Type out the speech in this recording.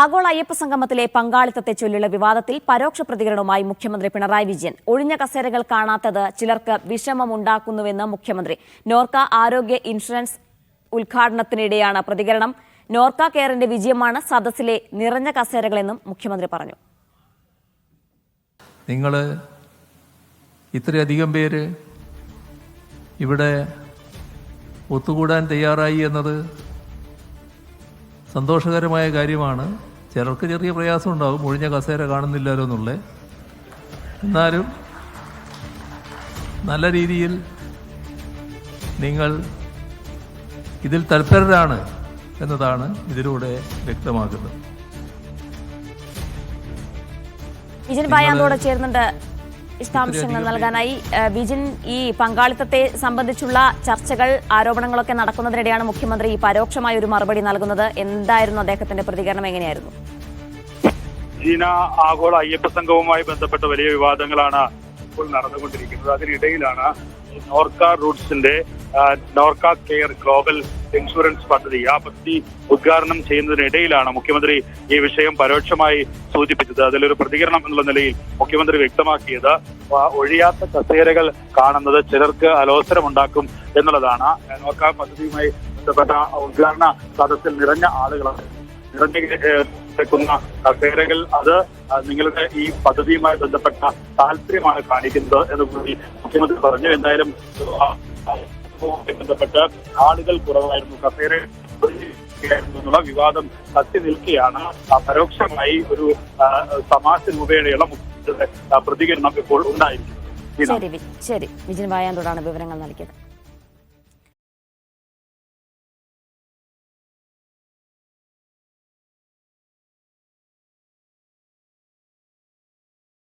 ആഗോള അയ്യപ്പ സംഗമത്തിലെ പങ്കാളിത്തത്തെ ചൊല്ലിയുള്ള വിവാദത്തിൽ പരോക്ഷ പ്രതികരണവുമായി മുഖ്യമന്ത്രി പിണറായി വിജയൻ. ഒഴിഞ്ഞ കസേരകൾ കാണാത്തത് ചിലർക്ക് വിഷമമുണ്ടാക്കുന്നുവെന്ന് മുഖ്യമന്ത്രി. നോർക്ക ആരോഗ്യ ഇൻഷുറൻസ് ഉദ്ഘാടനത്തിനിടെയാണ് പ്രതികരണം. നോർക്ക കെയറിന്റെ വിജയമാണ് സദസ്സിലെ നിറഞ്ഞ കസേരകളെന്നും മുഖ്യമന്ത്രി പറഞ്ഞു. നിങ്ങൾ ഇത്രയധികം പേര് ഇവിടെ ഒത്തുകൂടാൻ തയ്യാറായി എന്നത് സന്തോഷകരമായ കാര്യമാണ്. ചിലർക്ക് ചെറിയ പ്രയാസം ഉണ്ടാവും ഒഴിഞ്ഞ കസേര കാണുന്നില്ലല്ലോ എന്നുള്ളത് എന്നാലും നല്ല രീതിയിൽ നിങ്ങൾ ഇതിൽ തൽപരരാണ് എന്നതാണ് ഇതിലൂടെ വ്യക്തമാക്കുന്നത് വിജിൻ ബായാന്തോടെ ചേർന്നുണ്ട് വിശദാംശങ്ങൾ നൽകാനായി ബിജിൻ ഈ പങ്കാളിത്തത്തെ സംബന്ധിച്ചുള്ള ചർച്ചകൾ ആരോപണങ്ങളൊക്കെ നടക്കുന്നതിനിടെയാണ് മുഖ്യമന്ത്രി ഈ പരോക്ഷമായ ഒരു മറുപടി നൽകുന്നത്. എന്തായിരുന്നു അദ്ദേഹത്തിന്റെ പ്രതികരണം? എങ്ങനെയായിരുന്നു? ചീന ആഗോള അയ്യപ്പ സംഘവുമായി ബന്ധപ്പെട്ട വലിയ വിവാദങ്ങളാണ് ഇപ്പോൾ നടന്നുകൊണ്ടിരിക്കുന്നത്. അതിനിടയിലാണ് നോർക്ക റൂട്ട്സിന്റെ നോർക്ക കെയർ ഗ്ലോബൽ ഇൻഷുറൻസ് പദ്ധതി. ആ പദ്ധതി ഉദ്ഘാടനം ചെയ്യുന്നതിനിടയിലാണ് മുഖ്യമന്ത്രി ഈ വിഷയം പരോക്ഷമായി സൂചിപ്പിച്ചത്. അതിലൊരു പ്രതികരണം എന്നുള്ള നിലയിൽ മുഖ്യമന്ത്രി വ്യക്തമാക്കിയത് ഒഴിയാത്ത കസേരകൾ കാണുന്നത് ചിലർക്ക് അലോസരമുണ്ടാക്കും എന്നുള്ളതാണ്. നോർക്ക പദ്ധതിയുമായി ബന്ധപ്പെട്ട ഉദ്ഘാടന സദസ്സിൽ നിറഞ്ഞ ആളുകളാണ്. നിറഞ്ഞുന്ന കസേരകൾ അത് നിങ്ങളുടെ ഈ പദ്ധതിയുമായി ബന്ധപ്പെട്ട താല്പര്യമാണ് കാണിക്കുന്നത് എന്ന് കൂടി മുഖ്യമന്ത്രി പറഞ്ഞു. എന്തായാലും ഇതുമായി ബന്ധപ്പെട്ട് ആളുകൾ കുറവായിരുന്നു. കസേര എന്നുള്ള വിവാദം കത്തി നിൽക്കുകയാണ്. പരോക്ഷമായി ഒരു തമാശ മുഖ്യമന്ത്രിയുടെ പ്രതികരണം ഇപ്പോൾ ഉണ്ടായിരിക്കുന്നത് ശരി ശരി. വിജയൻ വായാന്തോടാണ് വിവരങ്ങൾ നൽകിയത്.